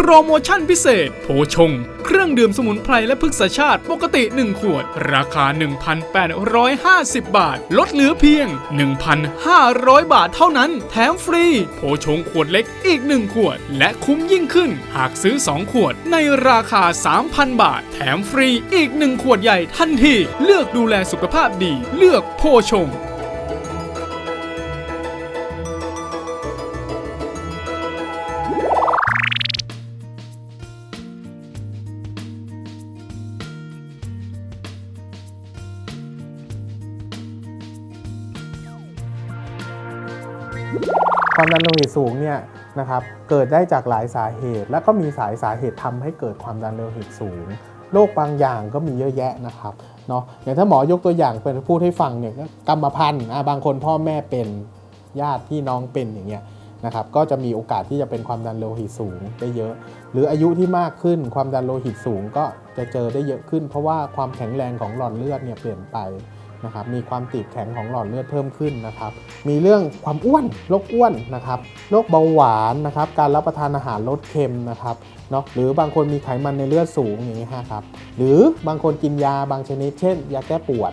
โปรโมชั่นพิเศษ โพชง เครื่องดื่มสมุนไพรและพฤกษชาติปกติ 1 ขวด ราคา 1,850 บาท ลดเหลือเพียง 1,500 บาทเท่านั้น แถมฟรี โพชงขวดเล็กอีก 1 ขวด และคุ้มยิ่งขึ้น หากซื้อ 2 ขวด ในราคา 3,000 บาท แถมฟรีอีก 1 ขวดใหญ่ทันที เลือกดูแลสุขภาพดี เลือกโพชง ตสูงเนี่ยนะครับเกิดได้จากหลายสาเหตุ และก็มีสายสาเหตุทำให้เกิดความดันโลหิตสูงโรคบางอย่างก็มีเยอะแยะนะครับเนาะอย่างถ้าหมอยกตัวอย่างเป็นพูดให้ฟังเนี่ยกรรมพันธุ์บางคนพ่อแม่เป็นญาติพี่น้องเป็นอย่างเงี้ยนะครับก็จะมีโอกาสที่จะเป็นความดันโลหิตสูงได้เยอะ หรืออายุที่มากขึ้นความดันโลหิตสูงก็จะเจอได้เยอะขึ้น เพราะว่าความแข็งแรงของหลอดเลือดเนี่ยเปลี่ยนไป นะครับมีความตีบแข็งของหลอดเลือดเพิ่มขึ้นนะครับ มีเรื่องความอ้วนโรคอ้วนนะครับโรคเบาหวานนะครับ การรับประทานอาหารลดเค็มนะครับเนาะหรือบางคนมีไขมันในเลือดสูงอย่างนี้ฮะครับหรือบางคนกินยาบางชนิด เช่น ยาแก้ปวด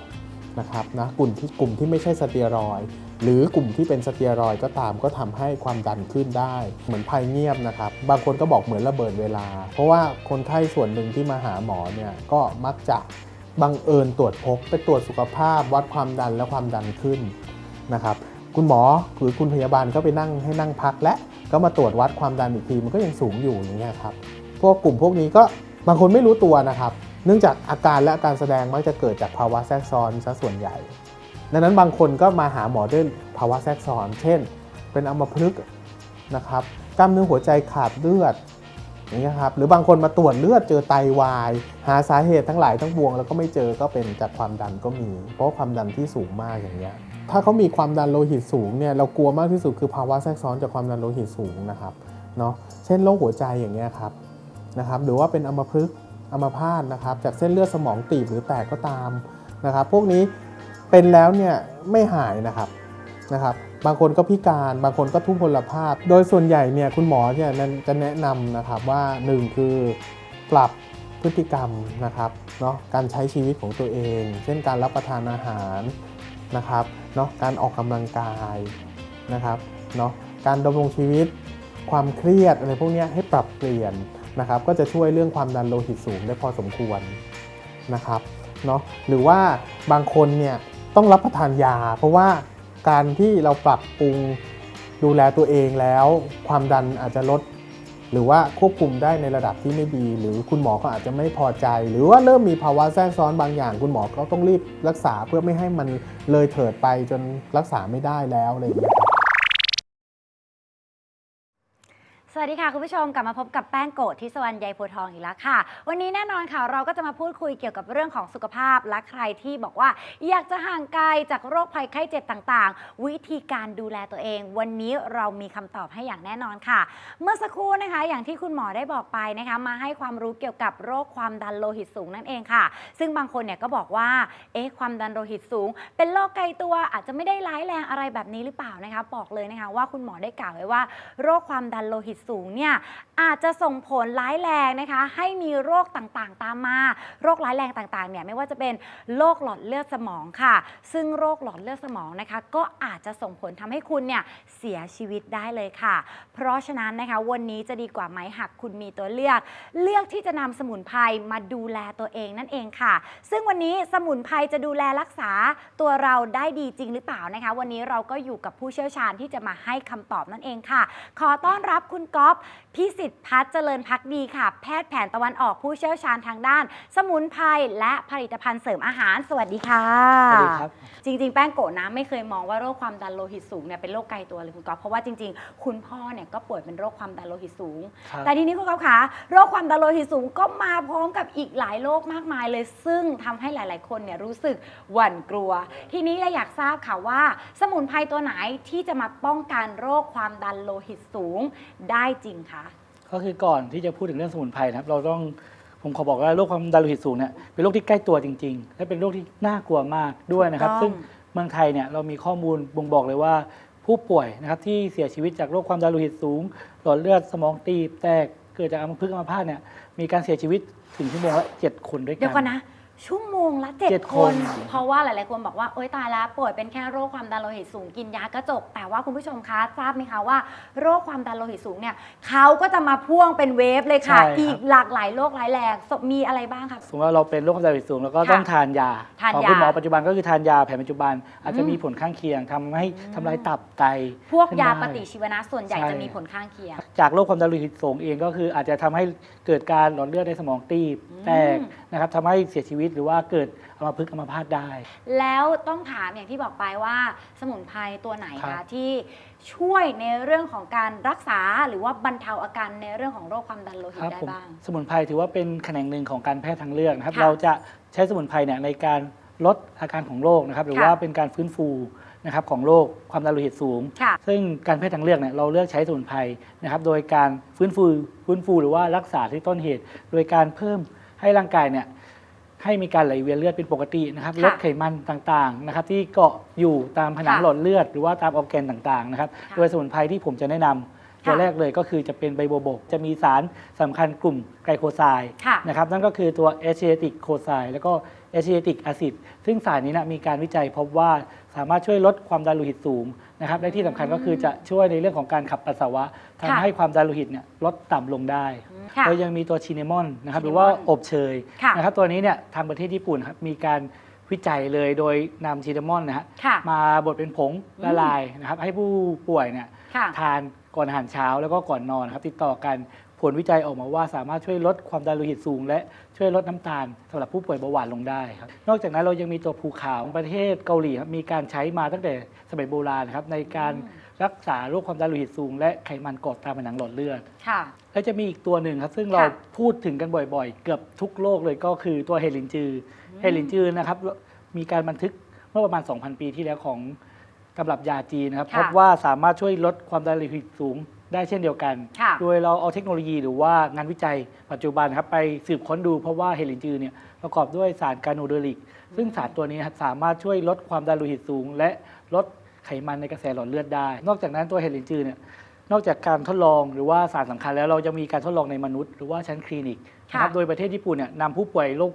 นะครับนะกลุ่มที่กลุ่มที่ไม่ใช่สเตียรอยหรือกลุ่มที่เป็นสเตียรอยก็ตามก็ทำให้ความดันขึ้นได้ เหมือนภัยเงียบนะครับ บางคนก็บอกเหมือนระเบิดเวลา เพราะว่าคนไข้ส่วนหนึ่งที่มาหาหมอเนี่ยก็มักจะ บังเอิญตรวจพบไปตรวจสุขภาพ วัดความดันและความดันขึ้นนะครับคุณหมอหรือคุณพยาบาลก็ไปนั่งให้นั่งพักและก็มาตรวจวัดความดันอีกทีมันก็ยังสูงอยู่อย่างเงี้ยครับพวกกลุ่มพวกนี้ก็บางคนไม่รู้ตัวนะครับ เนื่องจากอาการและอาการแสดงมักจะเกิดจากภาวะแทรกซ้อนซะส่วนใหญ่ ดังนั้นบางคนก็มาหาหมอด้วยภาวะแทรกซ้อน เช่น เป็นอัมพฤกษ์นะครับกล้ามเนื้อหัวใจขาดเลือด อย่างเงี้ยครับหรือบางคนมาตรวจเลือดเจอไตวาย หาสาเหตุทั้งหลายทั้งปวง แล้วก็ไม่เจอก็เป็นจากความดันก็มี เพราะความดันที่สูงมากอย่างเงี้ยถ้าเขามีความดันโลหิตสูงเนี่ยเรากลัวมากที่สุดคือภาวะแทรกซ้อนจากความดันโลหิตสูงนะครับเนาะเช่นโรคหัวใจอย่างเงี้ยครับนะครับหรือว่าเป็นอัมพฤกษ์อัมพาตนะครับจากเส้นเลือดสมองตีบหรือแตกก็ตามนะครับพวกนี้เป็นแล้วเนี่ยไม่หายนะครับ นะครับบางคนก็พิการบางคนก็ทุพพลภาพ โดยส่วนใหญ่เนี่ยคุณหมอเนี่ยจะแนะนำนะครับว่าหนึ่งคือปรับพฤติกรรมนะครับเนาะการใช้ชีวิตของตัวเอง เช่นการรับประทานอาหารนะครับเนาะการออกกำลังกายนะครับเนาะการดำรงชีวิตความเครียดอะไรพวกนี้ให้ปรับเปลี่ยนนะครับก็จะช่วยเรื่องความดันโลหิตสูงได้พอสมควรนะครับเนาะหรือว่าบางคนเนี่ยต้องรับประทานยา เพราะว่า การที่เราปรับปรุงดูแลตัวเองแล้ว ความดันอาจจะลด หรือว่าควบคุมได้ในระดับที่ไม่ดี หรือคุณหมอก็อาจจะไม่พอใจ หรือว่าเริ่มมีภาวะแทรกซ้อนบางอย่าง คุณหมอก็ต้องรีบรักษาเพื่อไม่ให้มันเลยเถิดไปจนรักษาไม่ได้แล้วอะไรอย่างเงี้ย สวัสดีค่ะ คุณผู้ชมกลับมาพบกับแป้งโกะที่สวรรค์ใยโพทองอีกแล้วค่ะ วันนี้แน่นอนค่ะเราก็จะมาพูดคุยเกี่ยวกับเรื่องของสุขภาพ และใครที่บอกว่า อยากจะห่างไกลจากโรคภัยไข้เจ็บต่างๆ วิธีการดูแลตัวเอง วันนี้เรามีคำตอบให้อย่างแน่นอนค่ะ เมื่อสักครู่นะคะ อย่างที่คุณหมอได้บอกไปนะคะมาให้ความรู้เกี่ยวกับโรคความดันโลหิตสูงนั่นเองค่ะ ซึ่งบางคนเนี่ยก็บอกว่าเอ๊ะความดันโลหิตสูง เป็นโรคไกลตัวอาจจะไม่ได้ร้ายแรงอะไรแบบนี้หรือเปล่านะคะบอกเลยนะคะว่าคุณหมอได้กล่าวไว้ว่า โรคความดันโลหิตสูงเนี่ยอาจจะส่งผลร้ายแรงนะคะ ให้มีโรคต่างๆ ตามมา โรคร้ายแรงต่างๆเนี่ยไม่ว่าจะเป็นโรคหลอดเลือดสมองค่ะ ซึ่งโรคหลอดเลือดสมองนะคะ ก็อาจจะส่งผลทำให้คุณเนี่ยเสียชีวิตได้เลยค่ะ เพราะฉะนั้นนะคะ วันนี้จะดีกว่าไหมหากคุณมีตัวเลือก เลือกที่จะนำสมุนไพรมาดูแลตัวเองนั่นเองค่ะ ซึ่งวันนี้สมุนไพรจะดูแลรักษาตัวเราได้ดีจริงหรือเปล่านะคะ วันนี้เราก็อยู่กับผู้เชี่ยวชาญที่จะมาให้คำตอบนั่นเองค่ะ ขอต้อนรับคุณก๊อฟพิสิทธิ์พัฒน์เจริญพักดีค่ะ แพทย์แผนตะวันออกผู้เชี่ยวชาญทางด้าน สมุนไพรและผลิตภัณฑ์เสริมอาหาร สวัสดีค่ะ สวัสดีครับ จริง ๆ แป้งโกะนะไม่เคยมองว่าโรคความดันโลหิตสูงเนี่ยเป็นโรคไกลตัวเลยคุณก๊อฟเพราะว่าจริง ๆ คุณพ่อเนี่ยก็ป่วยเป็นโรคความดันโลหิตสูง ครับ แต่ทีนี้คุณก๊อฟคะโรคความดันโลหิตสูงก็มาพร้อมกับอีกหลายโรคมากมายเลย ซึ่งทำให้หลาย ๆ คนเนี่ยรู้สึกหวั่นกลัว ทีนี้เราอยากทราบค่ะว่า สมุนไพรตัวไหนที่จะมาป้องกันโรคความดันโลหิตสูง ได้จริงคะ ก็คือก่อนที่จะพูดถึงเรื่องสมุนไพรนะครับ เราต้องผมขอบอกว่าโรคความดันโลหิตสูงเนี่ยเป็นโรคที่ใกล้ตัวจริง ๆ และเป็นโรคที่น่ากลัวมากด้วยนะครับ ถูกต้อง ซึ่งเมืองไทยเนี่ยเรามีข้อมูลบ่งบอกเลยว่า ผู้ป่วยนะครับที่เสียชีวิตจากโรคความดันโลหิตสูง หลอดเลือดสมองตีบแตกเกิดจากอัมพฤกษ์อัมพาตเนี่ยมีการเสียชีวิตถึงชั่วโมงละเจ็ดคนด้วยเดี๋กัยวก่อนนะ ชั่วโมงละ เจ็เจ็ดดคคนนเพราะว่าหลายๆคนบอกว่าโอ๊ยตายแล้วป่วยเป็นแค่โรคความดันโลหิตสูงกินยาก็จบแต่ว่าคุณผู้ชมคะทราบไหมคะว่า โรคความดันโลหิตสูงเนี่ยเขาก็จะมาพ่วงเป็นเวฟเลยค่ะ ใช่ครับ อีกหลากหลายโรคร้ายแรงมีอะไรบ้างคะ สมมติว่าเราเป็นโรคความดันโลหิตสูงแล้วก็ต้องทานยาทานของยาคุณหมอปัจจุบันก็คือทานยาแผนปัจจุบัน อาจจะอืมมีผลข้างเคียงทำให้อืมทำลายตับไตพวกยาขึ้นปได้ฏิชีวนะส่วนใหญ่ใช่จะมีผลข้างเคียง จากโรคความดันโลหิตสูงเองก็คืออาจจะทำให้เกิดการหลอดเลือดในสมองตีบอืมแตกนะครับทำให้เสียชีวิตหรือว่าเกิดอัมพฤกษ์อัมพาตได้ แล้วต้องถามอย่างที่บอกไปว่าสมุนไพรตัวไหนครัคะบ ที่ช่วยในเรื่องของการรักษาหรือว่าบรรเทาอาการในเรื่องของโรคความดันโลหิตครับได้ผมบ้าง สมุนไพรถือว่าเป็นแขนงหนึ่งของการแพทย์ทางเลือกนะครับ ค่ะเราจะใช้สมุนไพรเนี่ยในการลดอาการของโรคนะครับ หรือค่ะ ว่าเป็นการฟื้นฟูนะครับของโรคความดันโลหิตสูง ค่ะ ซึ่งการแพทย์ทางเลือกเนี่ยเราเลือกใช้สมุนไพรนะครับ โดยการฟื้นฟูฟื้นฟูหรือว่ารักษาที่ต้นเหตุ โดยการเพิ่มให้ร่างกายเนี่ย ให้มีการไหลเวียนเลือดเป็นปกตินะครับค่ะลดไขมันต่างๆนะครับที่เกาะอยู่ตามผนังค่ะหลอดเลือด หรือว่าตามออร์แกนต่างๆนะครับค่ะโดยสมุนไพรที่ผมจะแนะนำตัวค่ะแรกเลยก็คือจะเป็นใบบัวบก จะมีสารสำคัญกลุ่มไกลโคไซด์ค่ะนะครับนั่นก็คือตัวเอเชติกโคไซด์แล้วก็เอเชติกอะซิดซึ่งสารนี้นะมีการวิจัยพบว่าสามารถช่วยลดความดันโลหิตสูงนะครับและที่สำคัญก็คือจะช่วยในเรื่องของการขับปัสสาวะทำค่ะให้ความดันโลหิตเนี่ยลดต่ำลงได้ค่ะแล้วยังมีตัวชินนามอนนะครับหรือชินนามอนว่าอบเชยค่ะ นะครับตัวนี้เนี่ยทางประเทศญี่ปุ่นครับมีการวิจัยเลยโดยนำชินนามอนนะฮะค่ะ มาบดเป็นผงละลายนะครับให้ผู้ป่วยเนี่ย ค่ะ ทานก่อนอาหารเช้าแล้วก็ก่อนนอนนะครับติดต่อกัน ผลวิจัยออกมาว่าสามารถช่วยลดความดันโลหิตสูง และช่วยลดน้ำตาลสำหรับผู้ป่วยเบาหวานลงได้ครับนอกจากนั้นเรายังมีตัวภูขาวของประเทศเกาหลีครับมีการใช้มาตั้งแต่สมัยโบราณนะครับในการรักษาโรคความดันโลหิตสูง และไขมันเกาะตามผนังหลอดเลือดค่ะแล้วจะมีอีกตัวหนึ่งครับ ซึ่งเราพูดถึงกันบ่อยๆ เกือบทุกโรคเลยก็คือตัวเฮลินจืออเฮลินจือนะครับมีการบันทึกเมื่อประมาณ 2,000 ปีที่แล้วของตำรับยาจีนนะครับค่ะพบว่าสามารถช่วยลดความดันโลหิตสูง ได้เช่นเดียวกัน ค่ะโดยเราเอาเทคโนโลยีหรือว่างานวิจัยปัจจุบันครับไปสืบค้นดูเพราะว่าเฮลินจือเนี่ยประกอบด้วยสารกาโนเดอริก ซึ่งสารตัวนี้นะครับสามารถช่วยลดความดันโลหิตสูง และลดไขมันในกระแสหลอดเลือดได้ นอกจากนั้นตัวเฮลินจือเนี่ยนอกจากการทดลองหรือว่าสารสำคัญแล้วเราจะมีการทดลองในมนุษย์หรือว่าชั้นคลินิกนะครับค่ะ โดยประเทศญี่ปุ่นเนี่ยนำผู้ป่วยโรค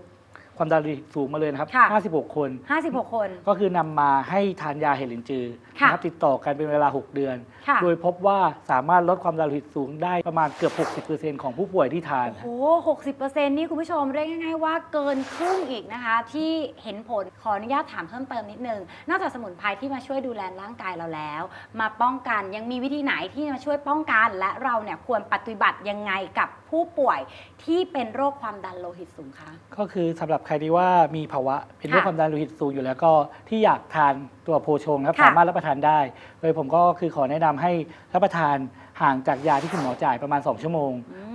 ความดันโลหิตสูงมาเลยนะครับค่ะ 56 คน 56 คน ก็คือนำมาให้ทานยาเฮลินจือค่ะ นะครับติดต่อกันเป็นเวลา 6 เดือน ค่ะ โดยพบว่าสามารถลดความดันโลหิตสูงได้ประมาณเกือบ 60%ของผู้ป่วยที่ทาน โอ้โห60%นี่คุณผู้ชมเรียกง่ายๆว่าเกินครึ่งอีกนะคะ ที่เห็นผลขออนุญาตถามเพิ่มเติมนิดนึง นอกจากสมุนไพรที่มาช่วยดูแลร่างกายเราแล้ว มาป้องกันยังมีวิธีไหนที่มาช่วยป้องกัน และเราเนี่ยควรปฏิบัติยังไงกับ ผู้ป่วยที่เป็นโรคความดันโลหิตสูงคะ ก็คือสำหรับใครที่ว่ามีภาวะเป็นโรคค่ะความดันโลหิตสูงอยู่แล้วก็ที่อยากทานตัวโพชงนะครับค่ะ สามารถรับประทานได้ โดยผมก็คือขอแนะนำให้รับประทานห่างจากยาที่คุณหมอจ่ายประมาณ 2 ชั่วโมง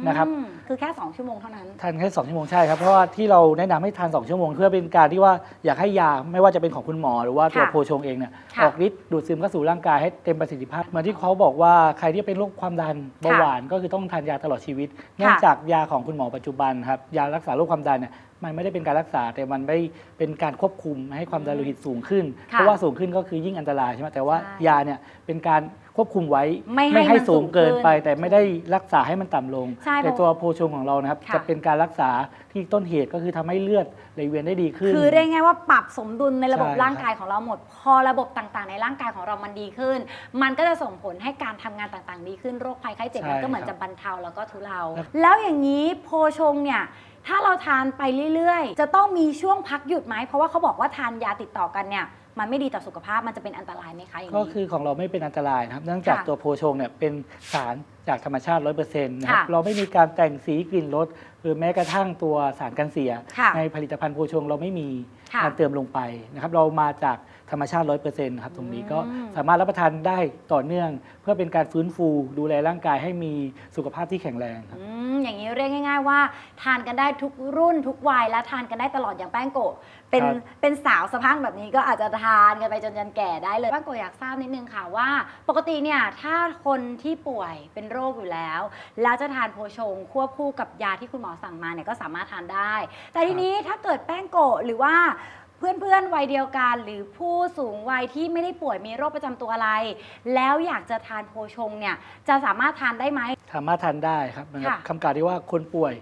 นะครับ อืม คือแค่ 2 ชั่วโมงเท่านั้น ทานแค่2ชั่วโมงใช่ครับ เพราะว่าที่เราแนะนำให้ทาน 2 ชั่วโมง เพื่อเป็นการที่ว่าอยากให้ยาไม่ว่าจะเป็นของคุณหมอ หรือว่าตัวค่ะโพชงเองเนี่ยค่ะออกฤทธิ์ดูดซึมเข้าสู่ร่างกายให้เต็มประสิทธิภาพเหมือนที่เขาบอกว่าใครที่เป็นโรคความดันเบาหวานก็คือต้องทานยาตลอดชีวิต เนื่องจากยาของคุณหมอปัจจุบันครับยารักษาโรคความดันเนี่ยมันไม่ได้เป็นการรักษาแต่มันไม่เป็นการควบคุมให้ความดันโลหิตสูงขึ้นค่ะเพราะว่าสูงขึ้นก็คือยิ่งอันตรายใช่ไหมแต่ว่าใช่ ยาเนี่ยเป็นการ ควบคุมไว้ไม่ให้มันสูสูงงเกินไปขึ้นแต่ไม่ได้รักษาให้มันต่ำลงใช่แต่เพราะตัวโพชงของเรานะครับค่ะจะเป็นการรักษาที่ต้นเหตุก็คือทำให้เลือดไหลเวียนได้ดีขึ้น คือเรียกง่ายว่าปรับสมดุลในระบบใช่ครับร่างกายของเราหมด พอระบบต่างๆ ในร่างกายของเรามันดีขึ้น มันก็จะส่งผลให้การทำงานต่างๆ ดีขึ้นโรคภัยไข้เจ็บมันก็เหมือนจะบรรเทาแล้วก็ทุเลาแล้วอย่างนี้โพชงเนี่ยถ้าเราทานไปเรื่อยๆ จะต้องมีช่วงพักหยุดไหมเพราะว่าเขาบอกว่าทานยาติดต่อกันเนี่ย มันไม่ดีต่อสุขภาพมันจะเป็นอันตรายไหมคะอย่างก็นี้ คือของเราไม่เป็นอันตรายนะครับ เนื่องจากค่ะ ตัวโพชงเนี่ยเป็นสาร จากธรรมชาติ 100%นะครับ ค่ะเราไม่มีการแต่งสีกลิ่นรสหรือแม้กระทั่งตัวสารกันเสีย ค่ะในผลิตภัณฑ์โพชงเราไม่มีค่ะการเติมลงไปนะครับ เรามาจากธรรมชาติ 100%ครับตรงนี้ก็อืม สามารถรับประทานได้ต่อเนื่อง เพื่อเป็นการฟื้นฟูดูแลร่างกายให้มีสุขภาพที่แข็งแรงครับ อืมอย่างนี้เรียกง่าย ๆ ว่า ทานกันได้ทุกรุ่นทุกวัยและทานกันได้ตลอดอย่างแป้งโกะเป็นครับ เป็นสาวสะพรังแบบนี้ก็อาจจะทานกันไปจนยันแก่ได้เลยแป้งโกะอยากทราบนิดนึงค่ะว่า ปกติเนี่ยถ้าคนที่ป่วยเป็นโรคอยู่แล้ว แล้วจะทานโพชงควบคู่กับยาที่คุณหมอสั่งมาเนี่ยก็สามารถทานได้ แต่ทีนี้ถ้าเกิดแป้งโกะหรือว่าเพื่อนๆ วัยเดียวกัน หรือผู้สูงวัยที่ไม่ได้ป่วยมีโรคประจำตัวอะไร แล้วอยากจะทานโพชงเนี่ยจะสามารถทานได้ไหม สามารถทานได้ครับนะครับค่ะ คำกล่าวที่ว่าคนป่วย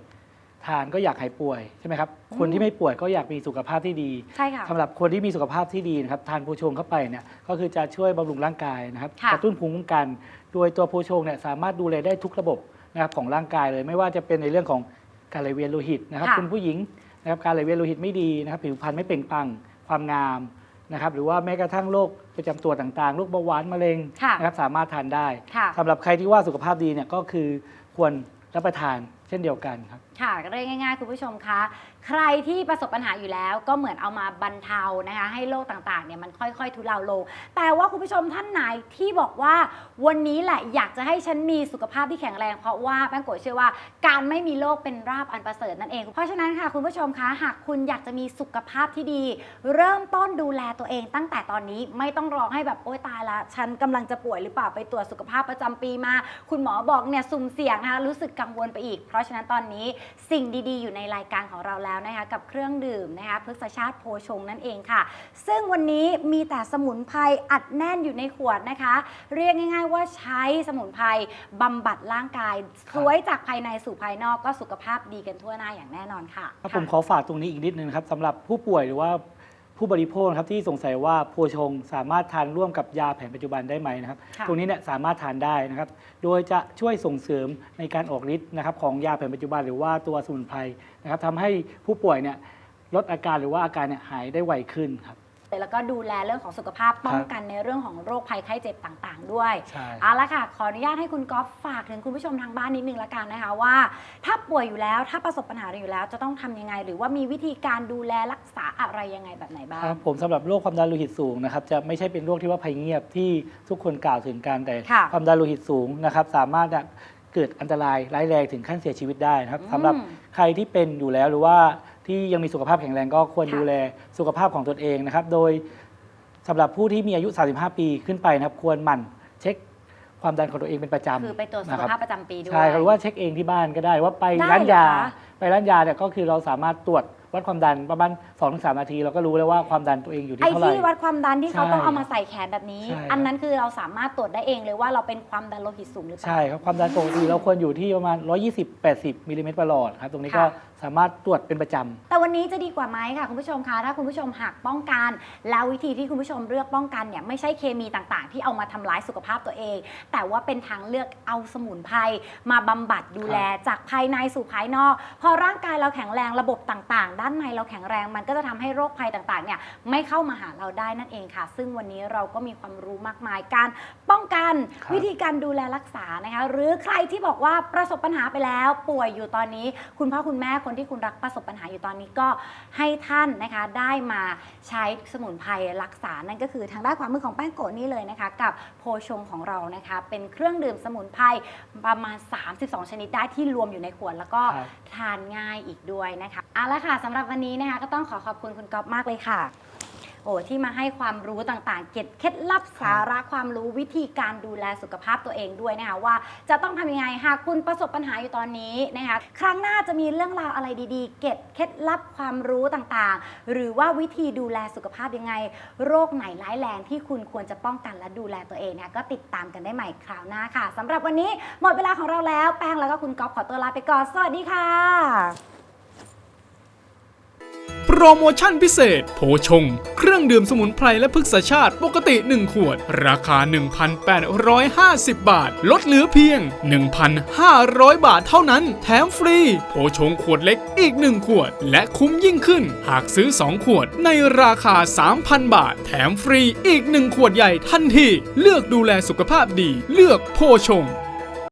ทานก็อยากหายป่วยใช่ไหมครับคนอืมที่ไม่ป่วยก็อยากมีสุขภาพที่ดีใช่ค่ะสำหรับคนที่มีสุขภาพที่ดีนะครับทานโพชงเข้าไปเนี่ยก็คือจะช่วยบำรุงร่างกายนะครับค่ะกระตุ้นภูมิคุ้มกัน โดยตัวโพชงเนี่ยสามารถดูแลได้ทุกระบบนะครับของร่างกายเลย ไม่ว่าจะเป็นในเรื่องของการไหลเวียนโลหิตนะครับค่ะคุณผู้หญิงนะครับการไหลเวียนโลหิตไม่ดีนะครับผิวพรรณไม่เปล่งปลั่งความงามนะครับหรือว่าแม้กระทั่งโรคประจำตัวต่างๆโรคเบาหวานมะเร็งค่ะนะครับสามารถทานได้ค่ะสำหรับใครที่ว่าสุขภาพดีเนี่ยก็คือควรรับประทานเช่นเดียวกันครับ ค่ะเรียกง่าย ๆ คุณผู้ชมคะ ใครที่ประสบปัญหาอยู่แล้ว ก็เหมือนเอามาบรรเทานะคะให้โรคต่างๆเนี่ยมันค่อยๆ ทุเลาลง แต่ว่าคุณผู้ชมท่านไหนที่บอกว่าวันนี้แหละอยากจะให้ฉันมีสุขภาพที่แข็งแรง เพราะว่าแป้งโกะเชื่อว่าการไม่มีโรคเป็นราบอันประเสริฐนั่นเอง เพราะฉะนั้นค่ะ คุณผู้ชมคะหากคุณอยากจะมีสุขภาพที่ดี เริ่มต้นดูแลตัวเอง ตั้งแต่ตอนนี้ไม่ต้องรอให้แบบโอ๊ยตายละฉันกำลังจะป่วยหรือเปล่าไปตรวจสุขภาพประจำปีมา คุณหมอบอกเนี่ยสุ่มเสี่ยงนะคะรู้สึกกังวลไปอีกราะฉะนั้นตอนนี้สิ่งดีๆ อยู่ในรายการของเราแล้วนะคะกับเครื่องดื่มนะคะพฤกษชาติโพชงนั่นเองค่ะ ซึ่งวันนี้มีแต่สมุนไพรอัดแน่นอยู่ในขวดนะคะ เรียกง่าย ๆ ว่าใช้สมุนไพรบำบัดร่างกายสวยจากภายในสู่ภายนอกก็สุขภาพดีกันทั่วหน้าอย่างแน่นอนค่ะ ครับผมขอฝากตรงนี้อีกนิดนึงนะครับสำหรับผู้ป่วยหรือว่า ผู้บริโภคนะครับที่สงสัยว่าโพชงสามารถทานร่วมกับยาแผนปัจจุบันได้ไหมนะครับค่ะตรงนี้เนี่ยสามารถทานได้นะครับ โดยจะช่วยส่งเสริมในการออกฤทธิ์นะครับของยาแผนปัจจุบันหรือว่าตัวสมุนไพรนะครับทำให้ผู้ป่วยเนี่ยลดอาการหรือว่าอาการเนี่ยหายได้ไวขึ้นครับ แล้วก็ดูแลเรื่องของสุขภาพป้องกันในเรื่องของโรคภัยไข้เจ็บต่าง ๆ ด้วยใช่ เอาละค่ะ ขออนุญาตให้คุณก๊อฟฝากถึงคุณผู้ชมทางบ้านนิดนึงละกันนะคะว่า ถ้าป่วยอยู่แล้วถ้าประสบปัญหาอยู่แล้ว จะต้องทำยังไง หรือว่ามีวิธีการดูแลรักษาอะไรยังไงแบบไหนบ้าง ครับผมสำหรับโรคความดันโลหิตสูงนะครับจะไม่ใช่เป็นโรคที่ว่าภัยเงียบที่ทุกคนกล่าวถึงกันแต่ค่ะ ความดันโลหิตสูงนะครับสามารถจะเกิดอันตรายร้ายแรงถึงขั้นเสียชีวิตได้นะครับอืมสำหรับใครที่เป็นอยู่แล้วหรือว่า ที่ยังมีสุขภาพแข็งแรงก็ควรค่ะดูแลสุขภาพของตนเองนะครับ โดยสำหรับผู้ที่มีอายุ 35 ปีขึ้นไปนะครับ ควรหมั่นเช็คความดันของตัวเองเป็นประจำคือไปตรวจสุนะขครับภาพประจำปีด้วยใช่ครับหรือว่าเช็คเองที่บ้านก็ได้ว่าไปได้ร้านยาเหรอคะไปร้านยาเนี่ยก็คือเราสามารถตรวจ วัดความดันประมาณ2-3นาที เราก็รู้แล้วว่าความดันตัวเองอยู่ที่ไอ้เท่าไหร่ ที่วัดความดันที่เขาใช่ต้องเอามาใส่แขนแบบนี้ ใช่ครับอันนั้นคือเราสามารถตรวจได้เองเลยว่าเราเป็นความดันโลหิตสูงหรือเปล่า ใช่ครับความดันปกติเราควรอยู่ที่ประมาณ 120-80มิลลิเมตรประหลอดครับตรงนี้ก็ค่ะ สามารถตรวจเป็นประจำ แต่วันนี้จะดีกว่าไหมค่ะคุณผู้ชมคะถ้าคุณผู้ชมหักป้องกัน แล้ววิธีที่คุณผู้ชมเลือกป้องกันเนี่ยไม่ใช่เคมีต่างๆ ที่เอามาทำร้ายสุขภาพตัวเอง แต่ว่าเป็นทางเลือกเอาสมุนไพรมาบำบัดดูแลจากภายในสู่ภายนอก พอร่างกายเราแข็งแรงระบบต่างๆด้านในเราแข็งแรง มันก็จะทำให้โรคภัยต่างๆเนี่ยไม่เข้ามาหาเราได้นั่นเองค่ะ ซึ่งวันนี้เราก็มีความรู้มากมายการป้องกันครับวิธีการดูแลรักษานะคะ หรือใครที่บอกว่าประสบปัญหาไปแล้ว ป่วยอยู่ตอนนี้ คุณพ่อคุณแม่คนที่คุณรักประสบปัญหาอยู่ตอนนี้ก็ให้ท่านนะคะได้มาใช้สมุนไพรรักษานั่นก็คือทางด้านความมือของแป้งโกะนี่เลยนะคะ กับโพชงของเรานะคะ เป็นเครื่องดื่มสมุนไพรประมาณ 32 ชนิดได้ที่รวมอยู่ในขวดแล้วก็ครับทานง่ายอีกด้วยนะคะเอาละค่ะสำหรับวันนี้นะคะก็ต้องขอขอบคุณคุณก๊อฟมากเลยค่ะ โอ้ที่มาให้ความรู้ต่างๆ เก็บเคล็ดลับสาระความรู้วิธีการดูแลสุขภาพตัวเองด้วยนะคะว่าจะต้องทำยังไงหากคุณประสบปัญหาอยู่ตอนนี้นะคะครั้งหน้าจะมีเรื่องราวอะไรดีๆ เก็บเคล็ดลับความรู้ต่างๆ หรือว่าวิธีดูแลสุขภาพยังไง โรคไหนร้ายแรงที่คุณควรจะป้องกันและดูแลตัวเองนะคะก็ติดตามกันได้ใหม่คราวหน้าค่ะสำหรับวันนี้หมดเวลาของเราแล้วแป้งแล้วก็คุณก๊อฟขอตัวลาไปก่อนสวัสดีค่ะ โปรโมชั่นพิเศษ โพชง เครื่องดื่มสมุนไพรและพฤกษชาติปกติ 1 ขวด ราคา 1,850 บาท ลดเหลือเพียง 1,500 บาทเท่านั้น แถมฟรี โพชงขวดเล็กอีก 1 ขวด และคุ้มยิ่งขึ้น หากซื้อ 2 ขวดในราคา 3,000 บาท แถมฟรีอีก 1 ขวดใหญ่ทันที เลือกดูแลสุขภาพดี เลือกโพชง